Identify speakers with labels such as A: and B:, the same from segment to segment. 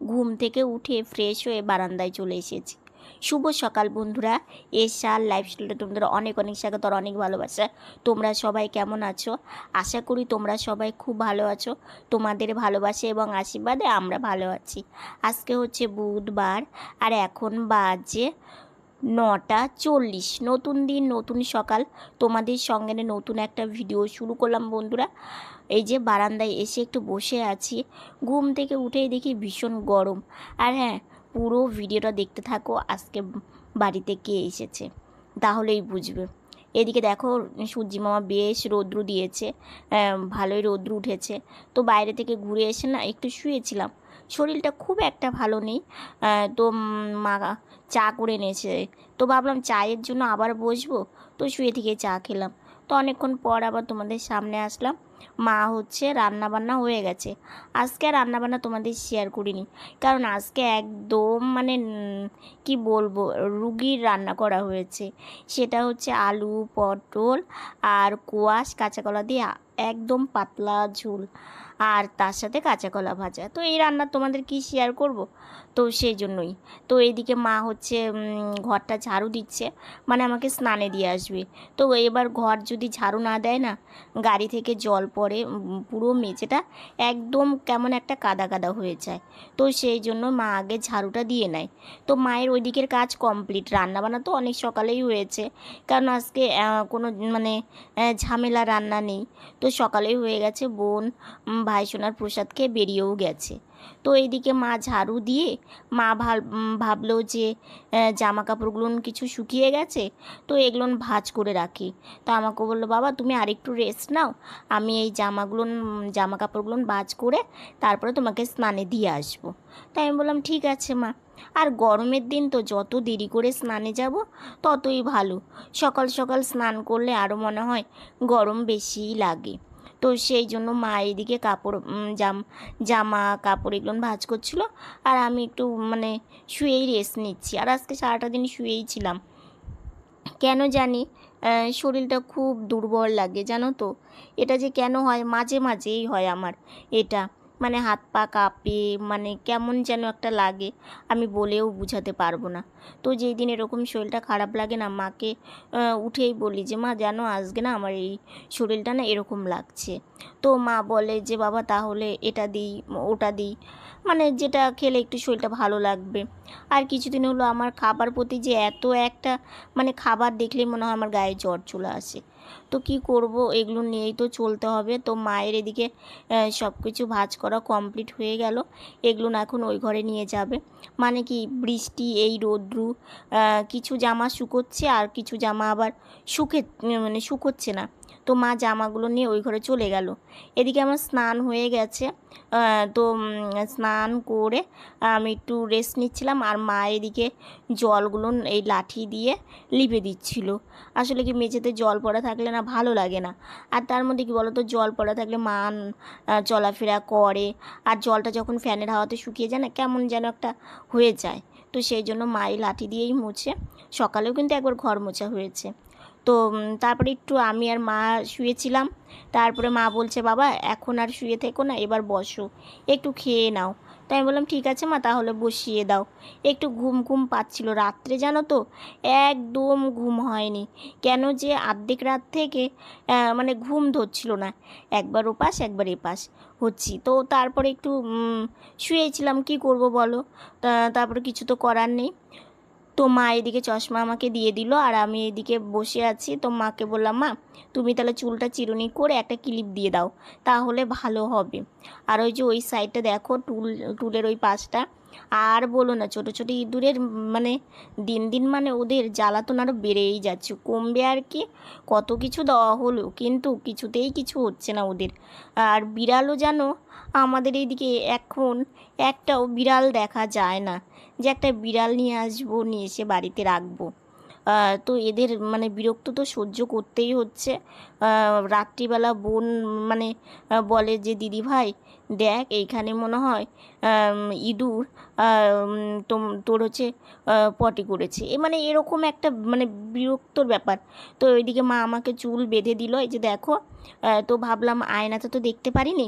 A: ঘুম থেকে উঠে ফ্রেশ হয়ে বারান্দায় চলে এসেছি। শুভ সকাল বন্ধুরা। এসার লাইফস্টাইলটা তোমাদের অনেক অনেক স্বাগত আর অনেক ভালোবাসা। তোমরা সবাই কেমন আছো? আশা করি তোমরা সবাই খুব ভালো আছো। তোমাদের ভালোবাসা এবং আশীর্বাদে আমরা ভালো আছি। আজকে হচ্ছে বুধবার আর এখন বাজে নটা চল্লিশ। নতুন দিন, নতুন সকাল। তোমাদের সঙ্গে নতুন একটা ভিডিও শুরু করলাম বন্ধুরা। এই যে বারান্দায় এসে একটু বসে আছি, ঘুম থেকে উঠেই দেখি ভীষণ গরম। আর হ্যাঁ পুরো ভিডিওটা দেখতে থাকো, আজকে বাড়িতে কে এসেছে, তাহলেই বুঝবে। এদিকে দেখো, সূর্যি মামা বেশ রৌদ্র দিয়েছে ভালোই রৌদ্র উঠেছে। তো বাইরে থেকে ঘুরে এসে না একটু শুয়েছিলাম। শরীরটা খুব একটা ভালো নেই তো মা চা করে এনেছে। তো ভাবলাম চায়ের জন্য আবার বসবো, তো শুয়ে থেকে চা খেলাম। তো অনেকক্ষণ পর আবার তোমাদের সামনে আসলাম। মা হচ্ছে রান্না বান্না হয়ে গেছে। আজকে আর রান্না বান্না তোমাদের শেয়ার করিনি। কারণ আজকে একদম মানে কি বলব, রুগীর রান্না করা হয়েছে। সেটা হচ্ছে আলু, পটল আর কোয়াশ, কাঁচা কলা দিয়ে একদম পাতলা ঝোল আর তার সাথে কাঁচা কলা ভাজা। তো এই রান্না তোমাদের কি শেয়ার করব? তো সেই জন্যই। তো এইদিকে মা হচ্ছে ঘরটা ঝাড়ু দিচ্ছে। মানে আমাকে স্নানে দিয়ে আসবে। তো এবার ঘর যদি ঝাড়ু না দেয় না, গাড়ি থেকে জল পড়ে পুরো মেঝেটা একদম কেমন একটা কাদা কাদা হয়ে যায়। তো সেই জন্য মা আগে ঝাড়ুটা দিয়ে নেয়। তো মায়ের ওই দিকের কাজ কমপ্লিট রান্নাবান্না তো অনেক সকালেই হয়েছে। কারণ আজকে কোনো মানে ঝামেলা রান্না নেই। তো সকালেই হয়ে গেছে। বোন ভাই সোনার প্রসাদ খেয়ে বেরিয়েও গেছে। তো এইদিকে মা ঝাড়ু দিয়ে, মা ভাবলো যে জামা কাপড়গুলো কিছু শুকিয়ে গেছে, তো এগুলো ভাজ করে রাখি। তো আমাকে বলল, বাবা, তুমি আরেকটু রেস্ট নাও। আমি এই জামাগুলো জামা কাপড়গুলো ভাজ করে তারপরে তোমাকে স্নানে দিয়ে আসব। তাই আমি বললাম, ঠিক আছে মা। আর গরমের দিন তো যত দেরি করে স্নানে যাব, ততই ভালো। সকাল সকাল স্নান করলে আরও মনে হয় গরম বেশিই লাগে। তো সেই জন্য মা এদিকে কাপড় জাম, জামা, কাপড় এগুলো ভাজ করছিল। আর আমি একটু মানে শুয়েই রেস্ট নিচ্ছি। আর আজকে সারাটা দিন শুয়েই ছিলাম। কেন জানি শরীরটা খুব দুর্বল লাগে, জানো তো? এটা যে কেন হয়, মাঝে মাঝেই হয় আমার এটা। মানে হাত পা কাঁপে মানে কেমন যেন একটা লাগে, আমি বলেও বুঝাতে পারব না। তো যেই দিন এরকম শরীরটা খারাপ লাগে না, মাকে উঠেই বলি যে, মা, জানো আসবে না আমার এই শরীরটা না এরকম লাগছে। তো মা বলে যে, বাবা, তাহলে এটা দিই, ওটা দিই। মানে যেটা খেলে একটু শরীরটা ভালো লাগবে। আর কিছুদিন হলো আমার খাবার প্রতি যে এত একটা মানে খাবার দেখলেই মনে হয় আমার গায়ে জ্বর চলে আসে। তো কি করব? এগুলো নিয়েই তো চলতে হবে। তো মায়ের এদিকে সব কিছু ভাজ করা কমপ্লিট হয়ে গেল। এগুলো না এখন ওই ঘরে নিয়ে যাবে। মানে কি বৃষ্টি, এই রোদ্রু কিছু জামা শুকোচ্ছে আর কিছু জামা আবার শুকে মানে শুকোচ্ছে না। তো মা জামাগুলো নিয়ে ওই ঘরে চলে গেল। এদিকে আমার স্নান হয়ে গেছে। তো স্নান করে আমি একটু রেস্ট নিচ্ছিলাম আর মা এদিকে জলগুলো এই লাঠি দিয়ে লিপে দিচ্ছিল। আসলে কি মেঝেতে জল পড়া থাকলে না ভালো লাগে না। আর তার মধ্যে কি বলতো জল পড়া থাকলে আহ, চলাফেরা করে। আর জলটা যখন ফ্যানের হাওয়াতে শুকিয়ে যায় না কেমন যেন একটা হয়ে যায়। তো সেই জন্য মাই লাঠি দিয়েই মুছে। সকালেও কিন্তু একবার ঘর মোছা হয়েছে। তো তারপরে একটু আমি আর মা শুয়েছিলাম। তারপরে মা বলছে, বাবা, এখন আর শুয়ে থেকো না, এবার বসো। একটু খেয়ে নাও। তাই আমি বললাম, ঠিক আছে মা, তাহলে বসিয়ে দাও। একটু ঘুম ঘুম পাচ্ছিল রাত্রে, জানো তো? একদম ঘুম হয়নি। কেন যে আর্ধেক রাত থেকে মানে ঘুম ধরছিল না। একবার ওপাশ, একবার এপাশ হচ্ছি। তো তারপরে একটু শুয়েছিলাম, কি করব বলো? তারপরে কিছু তো করার নেই। তো মা এদিকে চশমা আমাকে দিয়ে দিল, আর আমি এদিকে বসে আছি। তো মাকে বললাম, মা, তুমি তাহলে চুলটা চিরুনি করে একটা ক্লিপ দিয়ে দাও, তাহলে ভালো হবে। আর ওই যে ওই সাইডটা দেখো, টুল, টুলের ওই পাশটা। আর বলো না, ছোটো ছোটো ইঁদুরের মানে দিন দিন মানে ওদের জ্বালাতন আরও বেড়েই যাচ্ছে, কমবে আর কি। কত কিছু দেওয়া হলো, কিন্তু কিছুতেই কিছু হচ্ছে না ওদের। আর বিড়ালও যেন আমাদের এইদিকে এখন একটাও বিড়াল দেখা যায় না। যে একটা বিড়াল নিয়ে আসব, নিয়ে এসে বাড়িতে রাখব। তো এদের মানে বিরক্ত তো সহ্য করতেই হচ্ছে। রাত্রিবেলা বোন মানে বলে যে, দিদি ভাই, দেখ, এইখানে মনে হয় ইঁদুর তোর হচ্ছে পটি করেছে। এ মানে এরকম একটা মানে বিরক্তর ব্যাপার। তো ওইদিকে মা আমাকে চুল বেঁধে দিল, এই যে দেখো তো ভাবলাম আয়নাতে তো দেখতে পারিনি।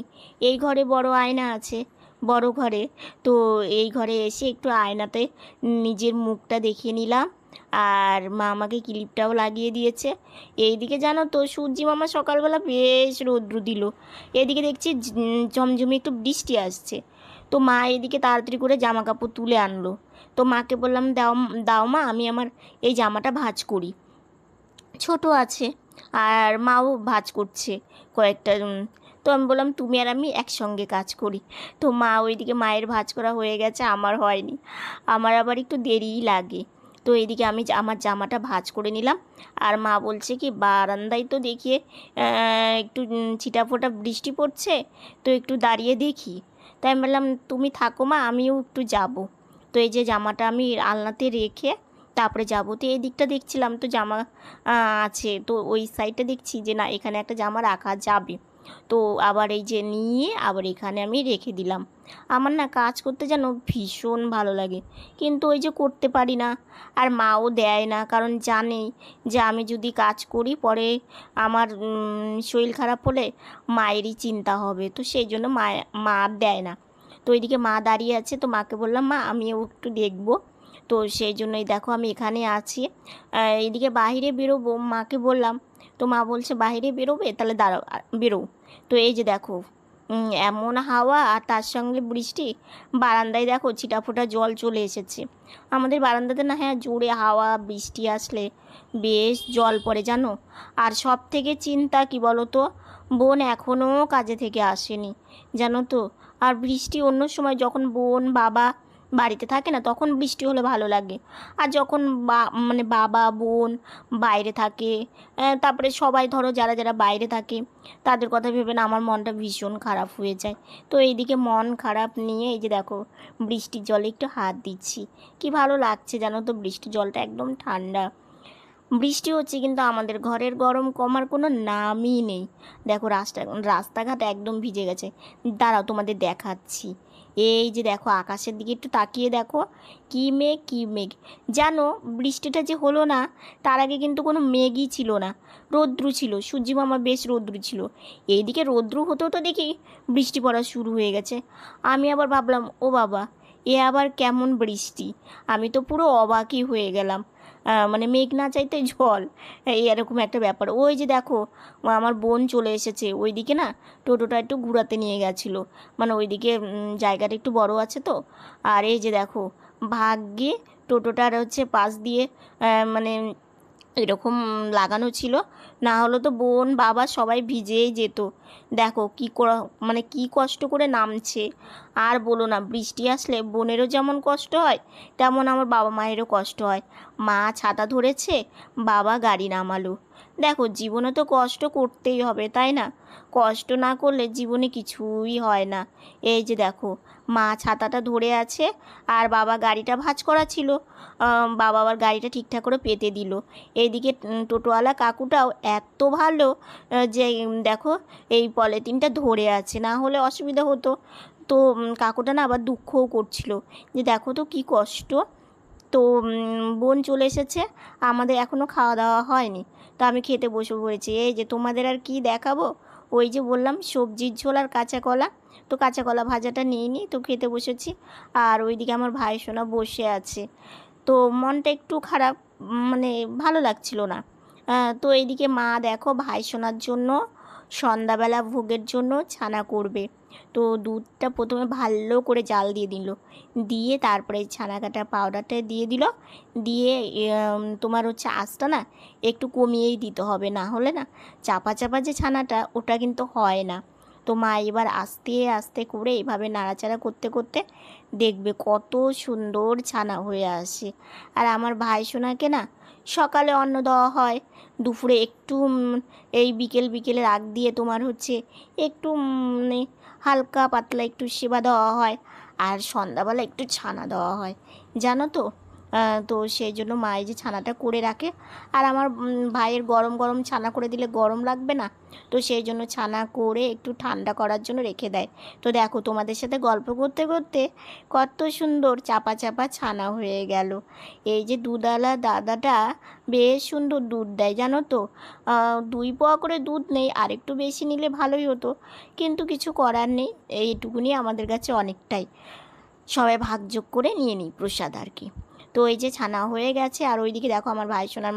A: এই ঘরে বড় আয়না আছে। বড় ঘরে। তো এই ঘরে এসে একটু আয়নাতে নিজের মুখটা দেখিয়ে নিলাম। আর মা আমাকে ক্লিপটাও লাগিয়ে দিয়েছে। এইদিকে জানো তো, সূর্যি মামা সকালবেলা বেশ রৌদ্র দিল। এদিকে দেখছি ঝ- জমজমে একটু বৃষ্টি আসছে। তো মা এদিকে তাড়াতাড়ি করে জামা কাপড় তুলে আনলো। তো মাকে বললাম, দাও দাও মা, আমি আমার এই জামাটা ভাঁজ করি। ছোট আছে। আর মাও ভাঁজ করছে কয়েকটা তো আমি বললাম, তুমি আর আমি একসঙ্গে কাজ করি। তো মা ওইদিকে মায়ের ভাঁজ করা হয়ে গেছে, আমার হয়নি। আমার আবার একটু দেরিই লাগে। তো এইদিকে আমি আমার জামাটা ভাঁজ করে নিলাম। আর মা বলছে কি, বারান্দায় তো দেখিয়ে একটু ছিটাফোটা বৃষ্টি পড়ছে, তো একটু দাঁড়িয়ে দেখি। তাই আমি বললাম, তুমি থাকো মা, আমিও একটু যাব। তো এই যে জামাটা আমি আলনাতে রেখে তারপরে যাব। তো এই দিকটা দেখছিলাম, তো জামা আছে। তো ওই সাইডটা দেখছি যে না, এখানে একটা জামা রাখা যাবে। তো আবার এই যে নিয়ে আবার এখানে আমি রেখে দিলাম। আমার না কাজ করতে যেন ভীষণ ভালো লাগে, কিন্তু ওই যে করতে পারি না আর মাও দেয় না, কারণ জানেই যে আমি যদি কাজ করি পরে আমার শরীর খারাপ হলে মায়েরই চিন্তা হবে, তো সেই জন্য মা মা দেয় না। তো ওইদিকে মা দাঁড়িয়ে আছে, তো মাকে বললাম, মা, আমিও একটু দেখব। তো সেই জন্যই দেখো আমি এখানে আছি। আহ, এইদিকে বাইরে বেরোবো মাকে বললাম তো মা বলছে বাইরে বেরোবে? তাহলে দাঁড়াও বেরো। তো এই যে দেখো এমন হাওয়া আর তার সঙ্গে বৃষ্টি বারান্দায় দেখো ছিটাফোটা জল চলে এসেছে। আমাদের বারান্দাতে না হ্যাঁ জোরে হাওয়া বৃষ্টি আসলে বেশ জল পড়ে জানো? আর সব থেকে চিন্তা কি বলো তো বোন এখনও কাজে থেকে আসেনি জানো তো? আর বৃষ্টি অন্য সময় যখন বোন বাবা বাড়িতে থাকে না, তখন বৃষ্টি হলে ভালো লাগে। আর যখন বা মানে বাবা, বোন বাইরে থাকে তারপরে সবাই ধরো যারা যারা বাইরে থাকে, তাদের কথা ভেবে না আমার মনটা ভীষণ খারাপ হয়ে যায়। তো এইদিকে মন খারাপ নিয়ে এই যে দেখো, বৃষ্টির জলে একটু হাত দিচ্ছি। কি ভালো লাগছে জানো তো, বৃষ্টির জলটা একদম ঠান্ডা। বৃষ্টি হচ্ছে কিন্তু আমাদের ঘরের গরম কমার কোনো নামই নেই। দেখো রাস্তা, রাস্তাঘাট একদম ভিজে গেছে। দাঁড়াও তোমাদের দেখাচ্ছি। এই যে দেখো, আকাশের দিকে একটু তাকিয়ে দেখো। কী মেঘ কী মেঘ। জানো, বৃষ্টিটা যে হলো না, তার আগে কিন্তু কোনো মেঘই ছিল না। রৌদ্রু ছিল, সূর্যি বেশ রৌদ্রু ছিল। এইদিকে রৌদ্রু হতেও তো দেখি বৃষ্টি পড়া শুরু হয়ে গেছে। আমি আবার ভাবলাম, ও বাবা, এ আবার কেমন বৃষ্টি? আমি তো পুরো অবাকই হয়ে গেলাম। মানে মেঘ না চাইতে জল, এই এরকম একটা ব্যাপার। ওই যে দেখো, আমার বোন চলে এসেছে, ওইদিকে না টোটোটা একটু ঘুরাতে নিয়ে গেছিল। মানে ওইদিকে জায়গাটা একটু বড় আছে তো। আর এই যে দেখো, ভাগ্যে টোটোটার হচ্ছে পাশ দিয়ে মানে এরকম লাগানো ছিল। না হলে তো বোন, বাবা সবাই ভিজেই যেত। দেখো কী মানে কি কষ্ট করে নামছে। আর বলো না, বৃষ্টি আসলে বোনেরও যেমন কষ্ট হয়, তেমন আমার বাবা মায়েরও কষ্ট হয়। মা ছাতা ধরেছে, বাবা গাড়ি নামালো। দেখো, জীবনে তো কষ্ট করতেই হবে, তাই না? কষ্ট না করলে জীবনে কিছুই হয় না। এই যে দেখো, মা ছাতাটা ধরে আছে আর বাবা গাড়িটা ভাঁজ করা ছিল। বাবা আবার গাড়িটা ঠিকঠাক করে পেতে দিল। এইদিকে টোটোওয়ালা কাকুটাও এত ভালো যে দেখো, এই পলিথিনটা ধরে আছে, না হলে অসুবিধা হতো। তো কাকুটা না আবার দুঃখও করছিল। যে দেখো তো কী কষ্ট। তো বোন চলে এসেছে। আমাদের এখনও খাওয়া দাওয়া হয়নি। তো আমি খেতে বসে পড়েছি। এই যে তোমাদের আর কি দেখাবো? ওই যে বললাম, সবজির ঝোল আর কাঁচা কলা। তো কাঁচা কলা ভাজাটা নিয়ে নিই, তো খেতে বসেছি। আর ওইদিকে আমার ভাই সোনা বসে আছে। তো মনটা একটু খারাপ মানে ভালো লাগছিল না। তো এইদিকে মা দেখো, ভাই সোনার জন্য সন্ধ্যাবেলা ভোগের জন্য ছানা করবে। তো দুধটা প্রথমে ভালো করে জাল দিয়ে দিল। দিয়ে তারপরে ছানা কাটা পাউডারটা দিয়ে দিল। দিয়ে তোমার হচ্ছে আঁচটা না একটু কমিয়েই দিতে হবে, না হলে না চাপা চাপা যে ছানাটা, ওটা কিন্তু হয় না। তো মা এবার আস্তে আস্তে করে এইভাবে নাড়াচাড়া করতে করতে দেখবে কত সুন্দর ছানা হয়ে আসে। আর আমার ভাই সোনাকে না সকালে অন্ন দেওয়া হয়। দুপুরে একটু এই বিকেল বিকেলের আগ দিয়ে তোমার হচ্ছে একটু মানে হালকা পাতলা একটু সেবা দেওয়া হয়। আর সন্ধ্যাবেলা একটু ছানা দেওয়া হয়। জানো তো? তো সেই জন্য মা এই যে ছানাটা করে রাখে। আর আমার ভাইয়ের গরম গরম ছানা করে দিলে গরম লাগবে না। তো সেই জন্য ছানা করে একটু ঠান্ডা করার জন্য রেখে দেয়। তো দেখো তোমাদের সাথে গল্প করতে করতে কত সুন্দর চাপা চাপা ছানা হয়ে গেল। এই যে দুধওয়ালা দাদাটা বেশ সুন্দর দুধ দেয়, জানো তো? দুই পোয়া করে দুধ নেই আর একটু বেশি নিলে ভালোই হতো। কিন্তু কিছু করার নেই, এইটুকুনি আমাদের কাছে অনেকটাই। সবাই ভাগযোগ করে নিয়ে নিই প্রসাদ আর কি। তো এই যে ছানা হয়ে গেছে, আর ওইদিকে দেখো আমার ভাই সোনার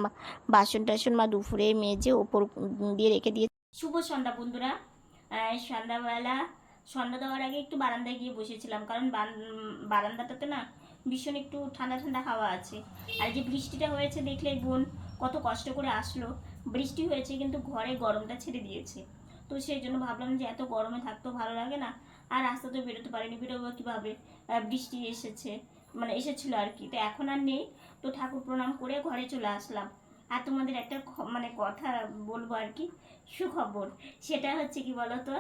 A: বাসন টাসন মা দুপুরে মেজে ওপর দিয়ে রেখে দিয়ে শুভ সন্ধ্যা বন্ধুরা। সন্ধ্যাবেলা, সন্ধ্যা দেওয়ার আগে একটু বারান্দায় গিয়ে বসেছিলাম, কারণ বারান- বারান্দাটাতে না ভীষণ একটু ঠান্ডা ঠান্ডা হাওয়া আছে। আর যে বৃষ্টিটা হয়েছে দেখলে বোন কত কষ্ট করে আসলো। বৃষ্টি হয়েছে কিন্তু ঘরে গরমটা ছেড়ে দিয়েছে। তো সেই জন্য ভাবলাম যে এত গরমে থাকতেও ভালো লাগে না, আর রাস্তা তো বেরোতে পারিনি, বেরোবো কীভাবে? বৃষ্টি এসেছে। মানে এসেছিল আর কি। তো এখন আর নেই। তো ঠাকুর প্রণাম করে ঘরে চলে আসলাম। আর তোমাদের একটা মানে কথা বলব আর কি। সুখবর, সেটা হচ্ছে কি বলতো?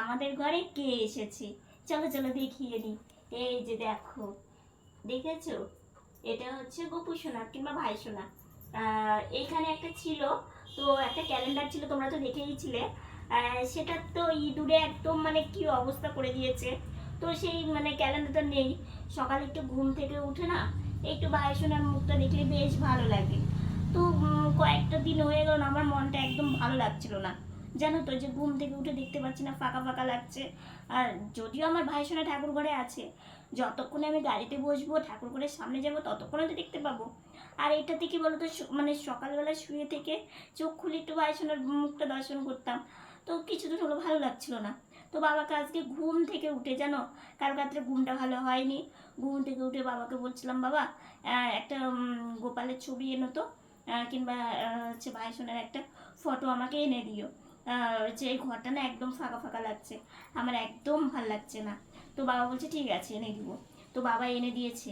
A: আমাদের ঘরে কে এসেছে? চলো চলো দেখিয়ে নি এই যে দেখো, দেখেছ? এটা হচ্ছে গপু সোনা কিংবা ভাই সোনা। এইখানে একটা ছিল। তো একটা ক্যালেন্ডার ছিল, তোমরা তো দেখেইছিলে সেটা তো ইঁদুরে একদম মানে কি অবস্থা করে দিয়েছে। তো সেই মানে ক্যালেন্ডারটা নেই। সকালে একটু ঘুম থেকে উঠে না, একটু ভাই সোনার মুখটা দেখলে বেশ ভালো লাগে। তো কয়েকটা দিন হয়ে গেল আমার মনটা একদম ভালো লাগছিল না। জানো তো, যে ঘুম থেকে উঠে দেখতে পাচ্ছি না, ফাঁকা ফাঁকা লাগছে। আর যদিও আমার ভাই সোনা ঠাকুর ঘরে আছে, যতক্ষণে আমি গাড়িতে বসবো, ঠাকুর ঘরের সামনে যাব, ততক্ষণে তো দেখতে পাবো। আর এটাতে কি বলতো মানে সকালবেলা শুয়ে থেকে চোখ খুলে একটু ভাই সোনার মুখটা দর্শন করতাম। তো কিছুদিন হলো, ভালো লাগছিল না। তো বাবাকে আজকে ঘুম থেকে উঠে, জানো? কাল রাত্রে ঘুমটা ভালো হয়নি। ঘুম থেকে উঠে বাবাকে বলছিলাম, বাবা একটা গোপালের ছবি এনো তো কিংবা হচ্ছে ভাই সোনার একটা ফটো আমাকে এনে দিও। হচ্ছে এই ঘরটা না একদম ফাঁকা ফাঁকা লাগছে। আমার একদম ভালো লাগছে না। তো বাবা বলছে, ঠিক আছে, এনে দিব। তো বাবা এনে দিয়েছে।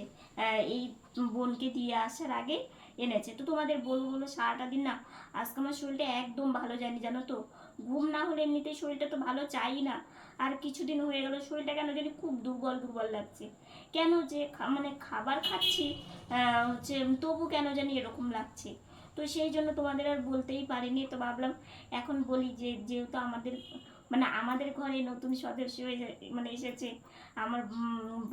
A: এই বোনকে দিয়ে আসার আগে এনেছে। তো তোমাদের বলব বলো, সারাটা দিন না, আজকে আমার শরীরটা একদম ভালো জানি জানো তো? ঘুম না হলে এমনিতেই শরীরটা তো ভালো চাই না। আর কিছুদিন হয়ে গেল, শরীরটা কেন জানি খুব দুর্বল দুর্বল লাগছে। কেন যে মানে খাবার খাচ্ছি হচ্ছে তবু কেন জানি এরকম লাগছে। তো সেই জন্য তোমাদের আর বলতেই পারিনি। তো ভাবলাম, এখন বলি যে, যেহেতু আমাদের মানে আমাদের ঘরে নতুন সদস্য হয়ে মানে এসেছে, আমার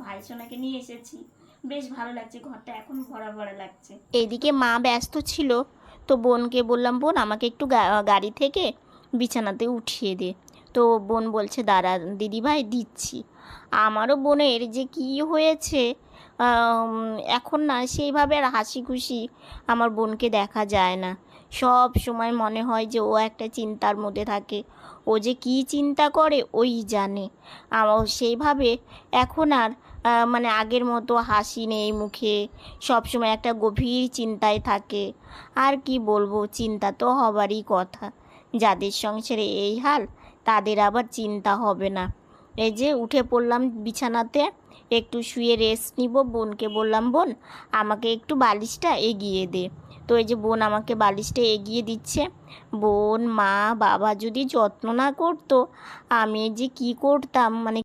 A: ভাই সোনাকে নিয়ে এসেছি। বেশ ভালো লাগছে, ঘরটা এখন ভরা ভরা লাগছে। এইদিকে মা ব্যস্ত ছিল, তো বোনকে বললাম, বোন, আমাকে একটু গাড়ি থেকে বিছানাতে উঠিয়ে দে। তো বোন বলছে, দাঁড়া দিদিভাই, দিচ্ছি। আমারও বোনের যে কি হয়েছে এখন না সেইভাবে আর হাসি খুশি আমার বোনকে দেখা যায় না। সব সময় মনে হয় যে ও একটা চিন্তার মধ্যে থাকে। ও যে কি চিন্তা করে, ওই জানে। আমার সেইভাবে এখন আর মানে আগের মতো হাসি নেই মুখে, সবসময় একটা গভীর চিন্তায় থাকে। আর কি বলব, চিন্তা তো হবারই কথা। যাদের সংসারে এই হাল, তাদের আবার চিন্তা হবে না। এই যে উঠে পড়লাম বিছানাতে, একটু শুয়ে রেস্ট নিব, বোনকে বললাম, বোন, আমাকে একটু বালিশটা এগিয়ে দে। তো এই যে বোন আমাকে বালিশটা এগিয়ে দিচ্ছে। বোন, মা, বাবা যদি যত্ন না করতো, আমি যে কি করতাম? মানে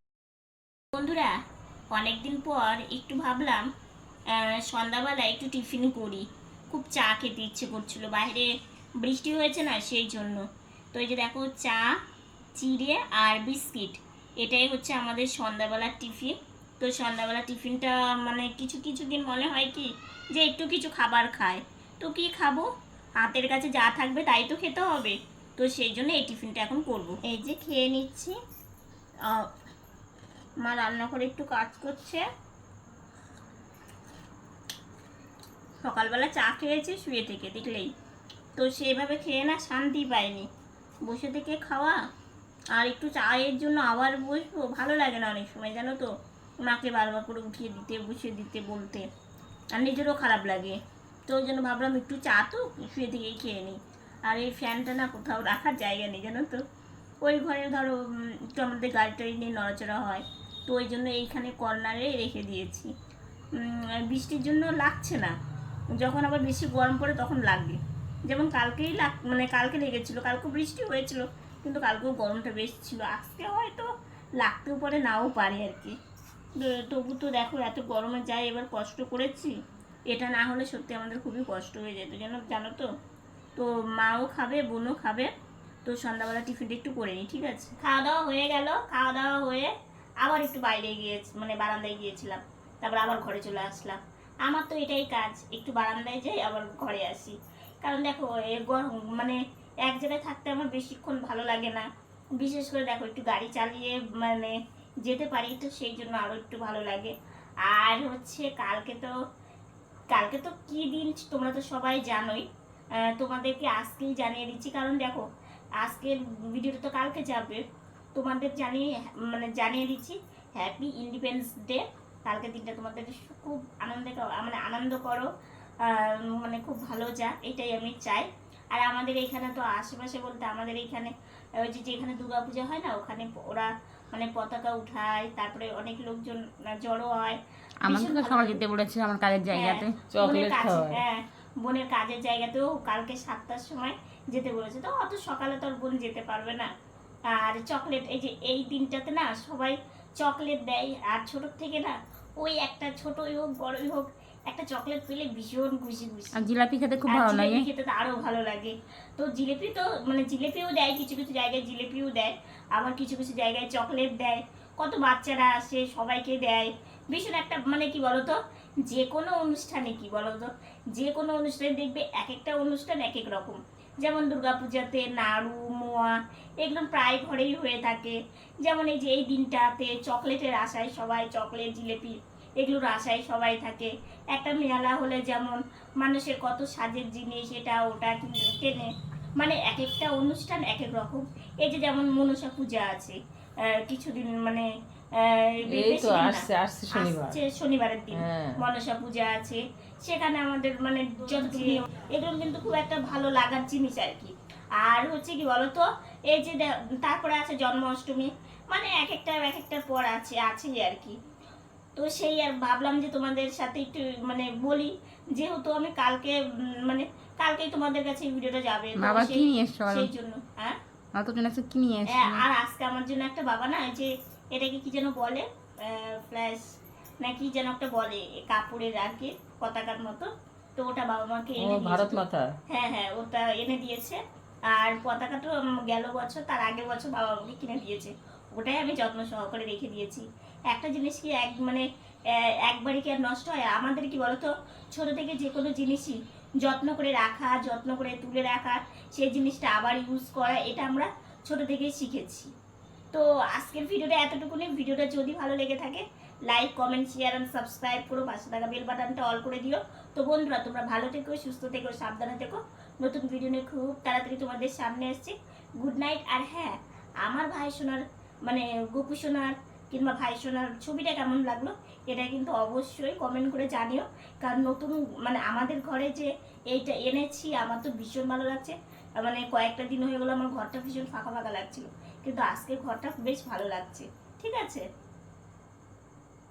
A: বন্ধুরা অনেকদিন পর একটু ভাবলাম সন্ধ্যাবেলা একটু টিফিন করি। খুব চা খেতে ইচ্ছে করছিল, বাইরে বৃষ্টি হয়েছে না সেই জন্য। তো এই যে দেখো, চা, চিড়ে আর বিস্কিট, এটাই হচ্ছে আমাদের সন্ধ্যাবেলার টিফিন। তো সন্ধ্যাবেলা টিফিনটা মানে কিছু কিছু দিন মনে হয় কি যে একটু কিছু খাবার খায়। তো কি খাব? হাতের কাছে যা থাকবে তাই তো খেতে হবে। তো সেই জন্য এই টিফিনটা এখন করব। এই যে খেয়ে নিচ্ছি মা রান্না করে একটু কাজ করছে। সকালবেলা চা খেয়েছে, শুয়ে থেকে, দেখলেই। তো সেইভাবে খেয়ে না শান্তি পায়নি। বসে থেকে খাওয়া, আর একটু চায়ের জন্য আবার বসবো, ভালো লাগে না অনেক সময়, জানো তো? মাকে বারবার করে উঠিয়ে দিতে, বসিয়ে দিতে, বলতে। আর নিজেরও খারাপ লাগে। তো ওই জন্য ভাবলাম একটু চা তো, শুয়ে থেকেই খেয়ে নিই। আর এই ফ্যানটা না কোথাও রাখার জায়গা নেই, জানো তো? ওই ঘরে ধরো একটু আমাদের গাড়ি টাড়ি নিয়ে নড়াচড়া হয়। তো ওই জন্য এইখানে কর্নারে রেখে দিয়েছি। বৃষ্টির জন্য লাগছে না। যখন আবার বেশি গরম পড়ে তখন লাগবে। যেমন কালকেই লাগ মানে কালকে লেগেছিল কালকে বৃষ্টি হয়েছিল, কিন্তু কালকেও গরমটা বেশ ছিল। আজকে হয়তো লাগতেও পারে, নাও পারে আর কি। তবু তো দেখো, এত গরমে যাই এবার কষ্ট করেছি। এটা না হলে সত্যি আমাদের খুবই কষ্ট হয়ে যেত যেন জানো তো? তো মাও খাবে, বোনও খাবে। তো সন্ধ্যাবেলা টিফিনটা একটু করে নিই ঠিক আছে? খাওয়া দাওয়া হয়ে গেল, খাওয়া দাওয়া হয়ে আবার একটু বাইরে গিয়েছি মানে বারান্দায় গিয়েছিলাম, তারপর আবার ঘরে চলে আসলাম। আমার তো এটাই কাজ, একটু বারান্দায় যাই, আবার ঘরে আসি। কারণ দেখো গরম মানে এক জায়গায় থাকতে আমার বেশিক্ষণ ভালো লাগে না। বিশেষ করে দেখো, একটু গাড়ি চালিয়ে মানে যেতে পারি, তো সেই জন্য আরও একটু ভালো লাগে। আর হচ্ছে কালকে তো কালকে তো কি দিন তোমরা তো সবাই জানোই। তোমাদেরকে আজকেই জানিয়ে দিচ্ছি, কারণ দেখো, আজকের ভিডিওটা তো কালকে যাবে। তোমাদের জানিয়ে মানে জানিয়ে দিচ্ছি হ্যাপি ইন্ডিপেন্ডেন্স ডে কালকে দিনটা তোমাদের খুব আনন্দে মানে আনন্দ করো মানে খুব ভালো যা এটাই আমি চাই। আর আমাদের এইখানে তো আশেপাশে বলতে আমাদের এইখানে ওই যে যেখানে দুর্গাপূজা হয় না ওখানে ওরা মানে পতাকা উঠায় তারপরে অনেক লোকজন জড়ো হয়।
B: আমাকে
A: ভালো
B: যেতে বলেছে আমার কাজের জায়গাতে
A: হ্যাঁ, বোনের
C: চকলেট।
A: হ্যাঁ বোনের কাজের জায়গাতেও কালকে সাতটার সময় যেতে বলেছে। তো অত সকালে তো আর বোন যেতে পারবে না। আর চকলেট এই যে এই দিনটাতে না সবাই চকলেট দেয়। আর ছোট থেকে না ওই একটা ছোটই হোক বড়ই হোক একটা চকলেট পেলে ভীষণ খুশি খুশি।
B: আর জিলাপি খেতে খুব ভালো লাগে।
A: খেতে তো আরও ভালো লাগে। তো জিলেপি তো মানে জিলেপিও দেয় কিছু কিছু জায়গায় জিলেপিও দেয় আবার কিছু কিছু জায়গায় চকলেট দেয়। কত বাচ্চারা আসে সবাইকে দেয়। ভীষণ একটা মানে কি বলতো যে কোনো অনুষ্ঠানে কি বলতো যে কোনো অনুষ্ঠানে দেখবে এক একটা অনুষ্ঠান এক এক রকম। যেমন দুর্গাপূজাতে নাড়ু মোয়া এগুলো প্রায় ঘরেই হয়ে থাকে। যেমন এই যে এই দিনটাতে চকলেটের আশায় সবাই চকলেট জিলেপি এগুলোর আশায় সবাই থাকে। একটা মেলা হলে যেমন মানুষের কত সাজের জিনিস এটা ওটা কিনে- কেনে। মানে এক একটা অনুষ্ঠান এক এক রকম। এই যে যেমন মনসা পূজা আছে আহ, কিছুদিন মানে শনিবারের দিন।
C: হ্যাঁ।
A: মনসা পূজা আছে। সেখানে আমাদের মানে যতটুকু এগুলো কিন্তু খুব একটা ভালো লাগার জিনিস আর কি। আর হচ্ছে কি বলতো এই যে তারপরে আছে জন্মাষ্টমী মানে এক একটা এক একটার পর আছে আছেই আর কি। তো সেই আর ভাবলাম যে তোমাদের সাথে একটু মানে বলি যেহেতু আমি কালকে মানে কালকেই তোমাদের কাছে ভিডিওটা যাবে
B: বাবা কি নিয়ে এসছো
A: সেই জন্য হ্যাঁ?
B: অত জন আছে কি নিয়ে এসছো?
A: হ্যাঁ, আর আজকে আমার জন্য একটা বাবা না যে এটাকে কি যেন বলে ফ্ল্যাশ না কি যেন একটা বলে কাপড়ের কি পতাকার মতো। তো ওটা বাবা মাকে এনে
C: ভারত
A: তো-
C: মাতা।
A: হ্যাঁ হ্যাঁ ওটা এনে দিয়েছে। আর পতাকাটা উম, গেল বছর তার আগের বছর বাবা আমাকে কিনে দিয়েছে। ওটাই আমি যত্ন সহকারে রেখে দিয়েছি। একটা জিনিস কি এক মানে একবারই কি আর নষ্ট হয়? আমাদের কি বলতো ছোট থেকে যে কোনো জিনিসই যত্ন করে রাখা যত্ন করে তুলে রাখা সেই জিনিসটা আবার ইউজ করা এটা আমরা ছোট থেকেই শিখেছি। তো আজকের ভিডিওটা এতটুকুনি। ভিডিওটা যদি ভালো লেগে থাকে like comment share and subscribe করো পাশে থাকা বেল বাটনটা অল করে দিও। তো বন্ধুরা, তোমরা ভালো থেকো, সুস্থ থেকো, সাবধানে থেকো। নতুন ভিডিও নিয়ে খুব তাড়াতাড়ি তোমাদের সামনে আসছে গুড নাইট আর হ্যাঁ আমার ভাই সোনার মানে গোপু সোনার কিংবা ভাই সোনার ছবিটা কেমন লাগল, এটা কিন্তু অবশ্যই কমেন্ট করে জানিও। কারণ নতুন মানে আমাদের ঘরে যে এইটা এনেছি, আমার তো ভীষণ ভালো লাগছে। মানে কয়েকটা দিন হয়ে গেলো আমার ঘরটা ভীষণ ফাঁকা ফাঁকা লাগছিল। কিন্তু আজকে ঘরটা বেশ ভালো লাগছে। ঠিক আছে?